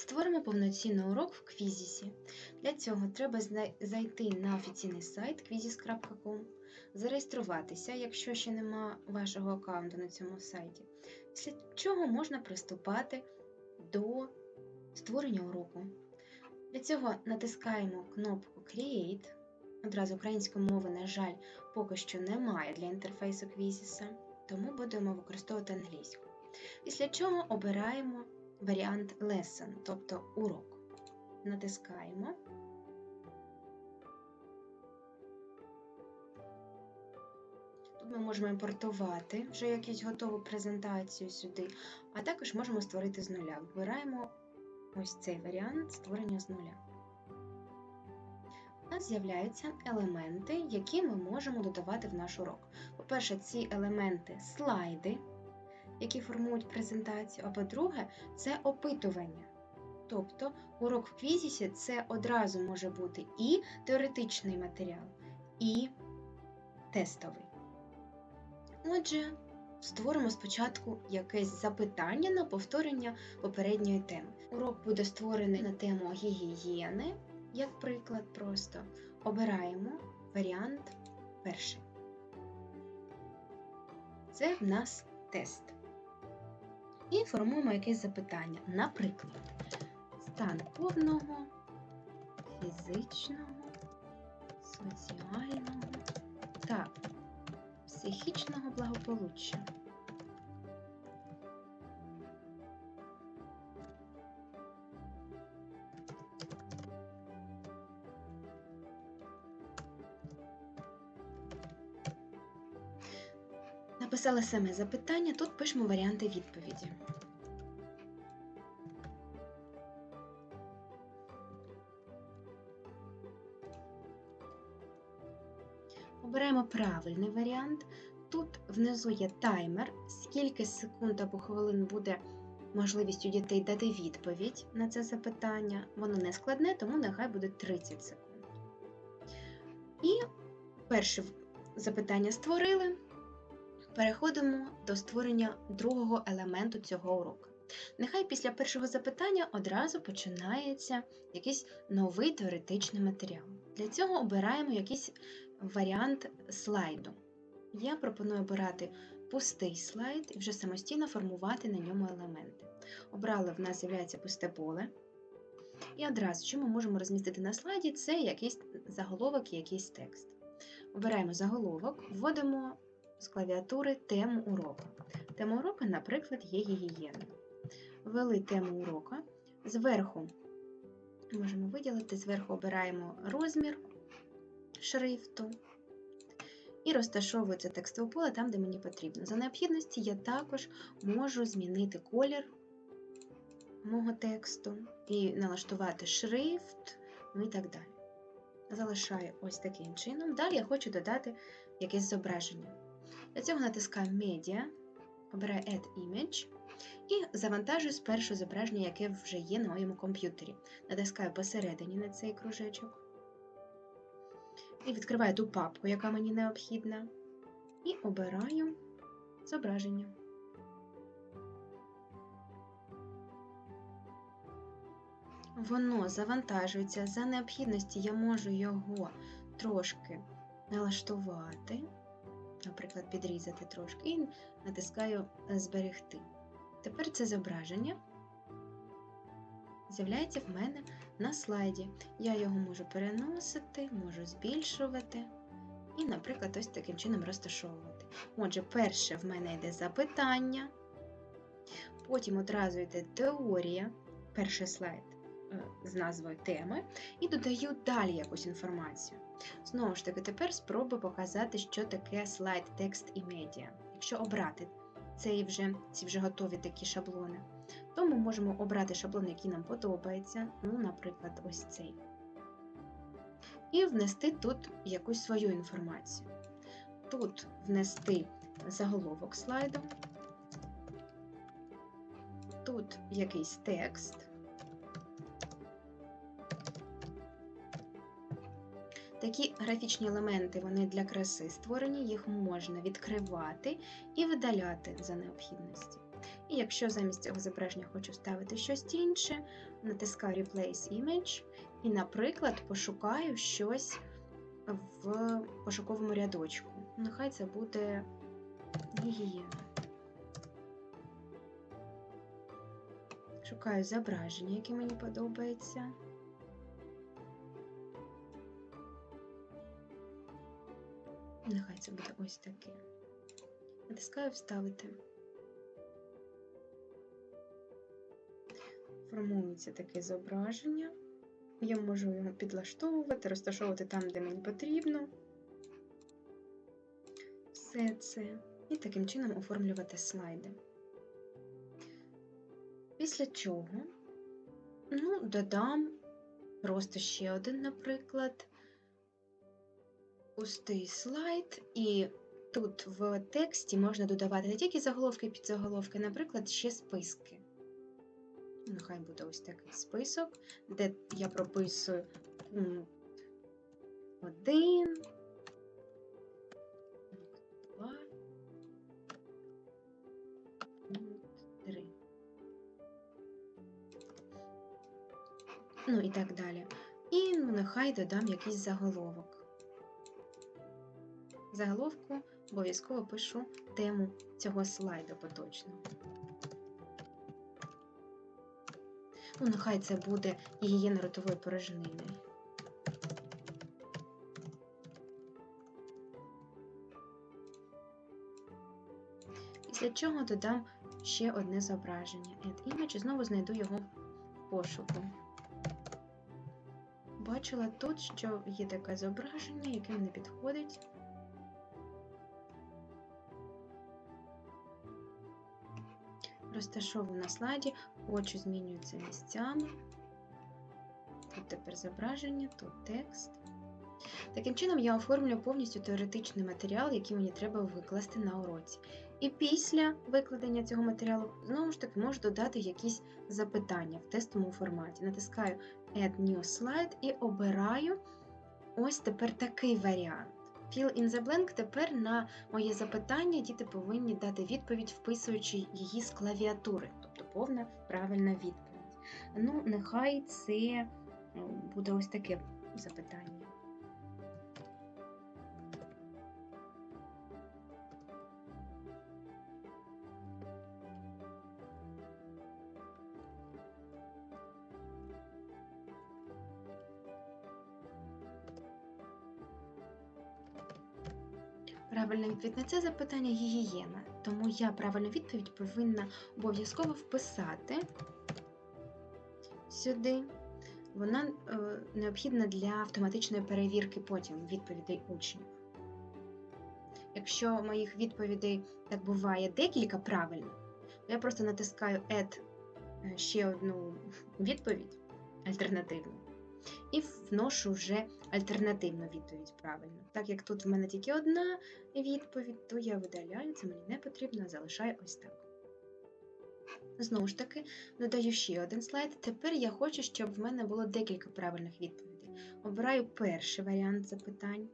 Створимо повноцінний урок в Квізісі. Для цього треба зайти на офіційний сайт quizzes.com, зареєструватися, якщо ще нема вашого аккаунту на цьому сайті. Після чого можна приступати до створення уроку. Для цього натискаємо кнопку Create. Одразу української мови, на жаль, поки що немає для інтерфейсу Квізіса, тому будемо використовувати англійську. Після чого обираємо варіант lesson, тобто урок. Натискаємо. Тут ми можемо імпортувати вже якусь готову презентацію сюди, а також можемо створити з нуля. Вибираємо ось цей варіант створення з нуля. У нас з'являються елементи, які ми можемо додавати в наш урок. По-перше, ці елементи слайди, які формують презентацію, а по-друге, це опитування. Тобто урок в квізісі це одразу може бути і теоретичний матеріал, і тестовий. Отже, створимо спочатку якесь запитання на повторення попередньої теми. Урок буде створений на тему гігієни, як приклад просто. Обираємо варіант перший. Це в нас тест. І формуємо якесь запитання. Наприклад, стан повного, фізичного, соціального та психічного благополуччя. Написали саме запитання, тут пишемо варіанти відповіді. Обираємо правильний варіант. Тут внизу є таймер, скільки секунд або хвилин буде можливість у дітей дати відповідь на це запитання. Воно не складне, тому нехай буде 30 секунд. І перше запитання створили. Переходимо до створення другого елементу цього уроку. Нехай після першого запитання одразу починається якийсь новий теоретичний матеріал. Для цього обираємо якийсь варіант слайду. Я пропоную обирати пустий слайд і вже самостійно формувати на ньому елементи. Обрали, в нас з'являється пусте поле. І одразу, що ми можемо розмістити на слайді, це якийсь заголовок і якийсь текст. Обираємо заголовок, вводимо з клавіатури тему уроку. Тема уроку, наприклад, є гігієна. Ввели тему уроку. Зверху можемо виділити, зверху обираємо розмір шрифту і розташовується текстове поле там, де мені потрібно. За необхідності я також можу змінити колір мого тексту і налаштувати шрифт, ну і так далі. Залишаю ось таким чином. Далі я хочу додати якесь зображення. Для цього натискаю Media, обираю Add Image і завантажую спершу зображення, яке вже є на моєму комп'ютері. Натискаю посередині на цей кружечок. І відкриваю ту папку, яка мені необхідна, і обираю зображення. Воно завантажується. За необхідності я можу його трошки налаштувати, наприклад, підрізати трошки, і натискаю Зберегти. Тепер це зображення з'являється в мене на слайді. Я його можу переносити, можу збільшувати і, наприклад, ось таким чином розташовувати. Отже, перше в мене йде запитання, потім одразу йде теорія, перший слайд е, з назвою теми, і додаю далі якусь інформацію. Знову ж таки, тепер спробую показати, що таке слайд, текст і медіа. Якщо обрати цей вже, ці вже готові такі шаблони, то ми можемо обрати шаблон, який нам подобається, ну, наприклад, ось цей. І внести тут якусь свою інформацію. Тут внести заголовок слайду, тут якийсь текст. Такі графічні елементи вони для краси створені, їх можна відкривати і видаляти за необхідності. І якщо замість цього зображення хочу вставити щось інше, натискаю Replace Image і, наприклад, пошукаю щось в пошуковому рядочку. Нехай це буде гігієна. Шукаю зображення, яке мені подобається. Нехай це буде ось таке. Натискаю Вставити. Формується таке зображення. Я можу його підлаштовувати, розташовувати там, де мені потрібно. Все це. І таким чином оформлювати слайди. Після чого, ну, додам просто ще один, наприклад, пустий слайд, і тут в тексті можна додавати не тільки заголовки і підзаголовки, наприклад, ще списки. Нехай буде ось такий список, де я прописую пункт 1, пункт 2, пункт 3. Ну і так далі. І ну, нехай додам якийсь заголовок. Заголовку обов'язково пишу тему цього слайду поточного. Ну, нехай це буде гігієна ротової порожнини. Після чого додам ще одне зображення. Add image знову знайду його в пошуку. Бачила тут, що є таке зображення, яке мені підходить. Розташовую на слайді, очі змінюються місцями. Тут тепер зображення, тут текст. Таким чином, я оформлю повністю теоретичний матеріал, який мені треба викласти на уроці. І після викладення цього матеріалу, знову ж таки, можу додати якісь запитання в тестовому форматі. Натискаю Add New Slide і обираю ось тепер такий варіант. Fill in the blank тепер на моє запитання діти повинні дати відповідь, вписуючи її з клавіатури, тобто повна правильна відповідь. Ну, нехай це буде ось таке запитання. Правильна відповідь на це запитання гігієна, тому я правильну відповідь повинна обов'язково вписати сюди. Вона е, необхідна для автоматичної перевірки потім відповідей учнів. Якщо моїх відповідей так буває декілька правильно, то я просто натискаю Add е, ще одну відповідь альтернативну і вношу вже альтернативну відповідь правильно. Так як тут в мене тільки одна відповідь, то я видаляю, це мені не потрібно, залишаю ось так. Знову ж таки, додаю ще один слайд. Тепер я хочу, щоб в мене було декілька правильних відповідей. Обираю перший варіант запитань,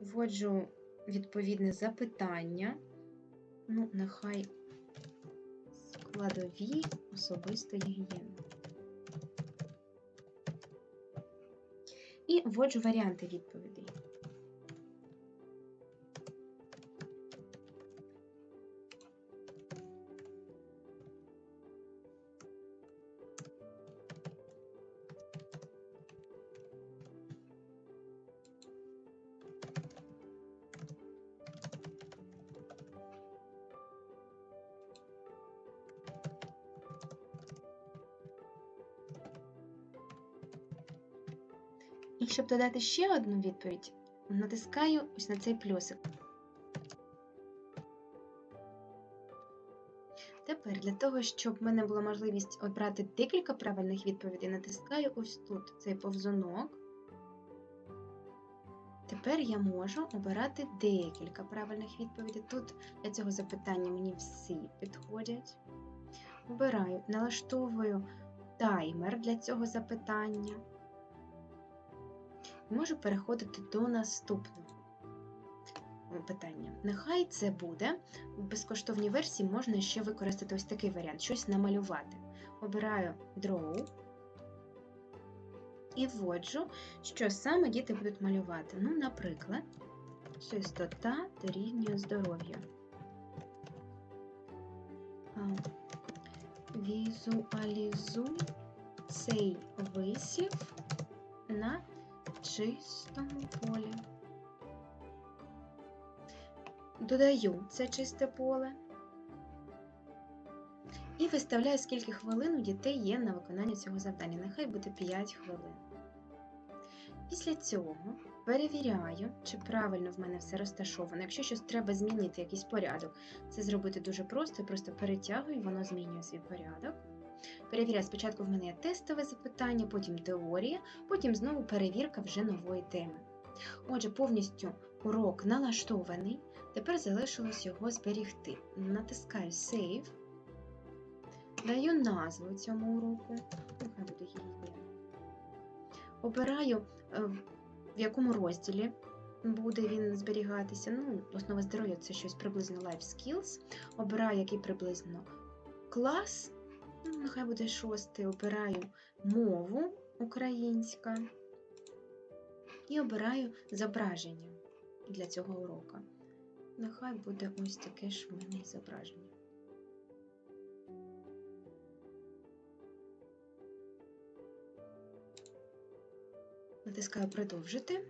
вводжу відповідне запитання. Ну, нехай складові особистої гігієни. І вводжу варіанти відповідей. І щоб додати ще одну відповідь, натискаю ось на цей плюсик. Тепер для того, щоб в мене була можливість обрати декілька правильних відповідей, натискаю ось тут цей повзунок. Тепер я можу обирати декілька правильних відповідей. Тут для цього запитання мені всі підходять. Обираю, налаштовую таймер для цього запитання. Можу переходити до наступного. питання. Нехай це буде. В безкоштовній версії можна ще використати ось такий варіант: щось намалювати. Обираю Draw і вводжу, що саме діти будуть малювати. Ну, наприклад, чистота дорівнює здоров'ю. Візуалізуй цей висів на чистому полі. Додаю це чисте поле і виставляю, скільки хвилин у дітей є на виконання цього завдання. Нехай буде 5 хвилин. Після цього перевіряю, чи правильно в мене все розташовано. Якщо щось треба змінити, якийсь порядок, це зробити дуже просто, я просто перетягую, воно змінює свій порядок. Перевіряю, спочатку в мене є тестове запитання, потім теорія, потім знову перевірка вже нової теми. Отже, повністю урок налаштований. Тепер залишилось його зберігти. Натискаю Save, даю назву цьому уроку. Обираю, е, в якому розділі буде він зберігатися. Ну, основа здоров'я це щось приблизно Life Skills. Обираю, який приблизно клас. Нехай буде шостий. Обираю мову українська. І обираю зображення для цього уроку. Нехай буде ось таке ж в мене зображення. Натискаю продовжити.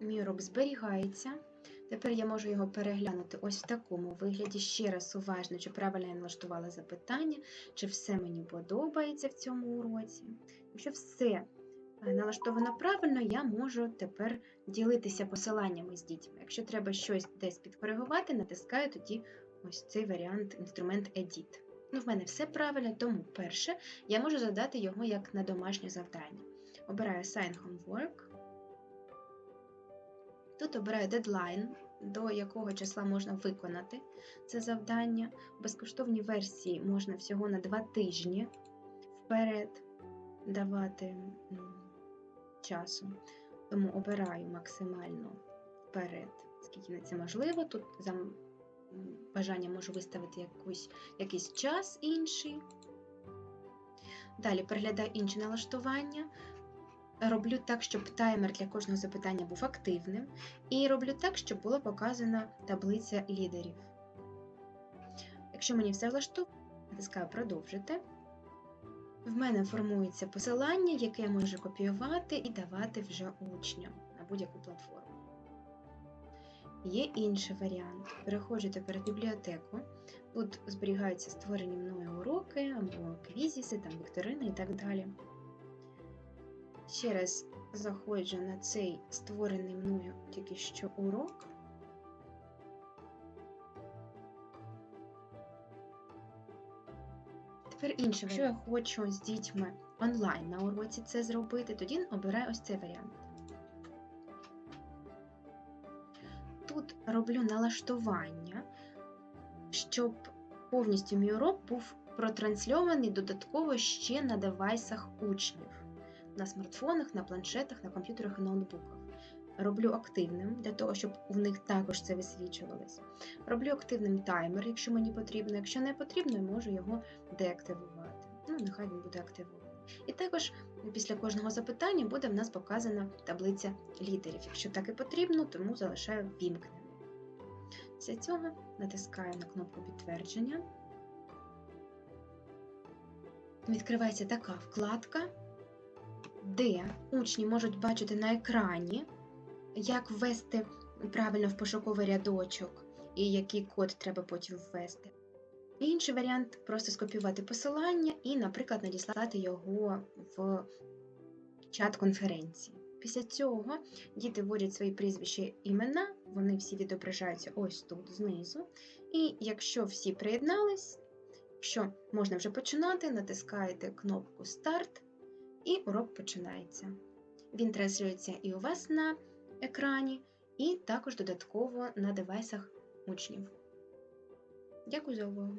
Мій урок зберігається. Тепер я можу його переглянути ось в такому вигляді. Ще раз уважно, чи правильно я налаштувала запитання, чи все мені подобається в цьому уроці. Якщо все е, налаштовано правильно, я можу тепер ділитися посиланнями з дітьми. Якщо треба щось десь підкоригувати, натискаю тоді ось цей варіант інструмент Edit. Ну, в мене все правильно, тому перше я можу задати його як на домашнє завдання. Обираю Sign Homework. Тут обираю дедлайн, до якого числа можна виконати це завдання. В безкоштовній версії можна всього на 2 тижні вперед давати часу. Тому обираю максимально вперед, скільки це можливо. Тут за м, бажанням можу виставити якусь, якийсь час інший. Далі переглядаю інші налаштування. Роблю так, щоб таймер для кожного запитання був активним, і роблю так, щоб була показана таблиця лідерів. Якщо мені все влаштовує, натискаю продовжити. В мене формується посилання, яке я можу копіювати і давати вже учням на будь-яку платформу. Є інший варіант. Переходжу тепер в бібліотеку. Тут зберігаються створені мною уроки або квізіси, там вікторини і так далі. Ще раз заходжу на цей створений мною тільки що урок. Тепер інше, якщо я хочу з дітьми онлайн на уроці це зробити, тоді обираю ось цей варіант. Тут роблю налаштування, щоб повністю мій урок був протрансльований додатково ще на девайсах учнів на смартфонах, на планшетах, на комп'ютерах і ноутбуках. Роблю активним для того, щоб у них також це висвічувалось. Роблю активним таймер, якщо мені потрібно. Якщо не потрібно, я можу його деактивувати. Ну, нехай він буде активований. І також після кожного запитання буде в нас показана таблиця лідерів. Якщо так і потрібно, тому залишаю вімкненим. Після цього натискаю на кнопку підтвердження. Відкривається така вкладка де учні можуть бачити на екрані, як ввести правильно в пошуковий рядочок і який код треба потім ввести. Інший варіант просто скопіювати посилання і, наприклад, надіслати його в чат конференції. Після цього діти вводять свої прізвища імена, вони всі відображаються ось тут знизу. І якщо всі приєднались, якщо можна вже починати, натискаєте кнопку Старт і урок починається. Він транслюється і у вас на екрані, і також додатково на девайсах учнів. Дякую за увагу!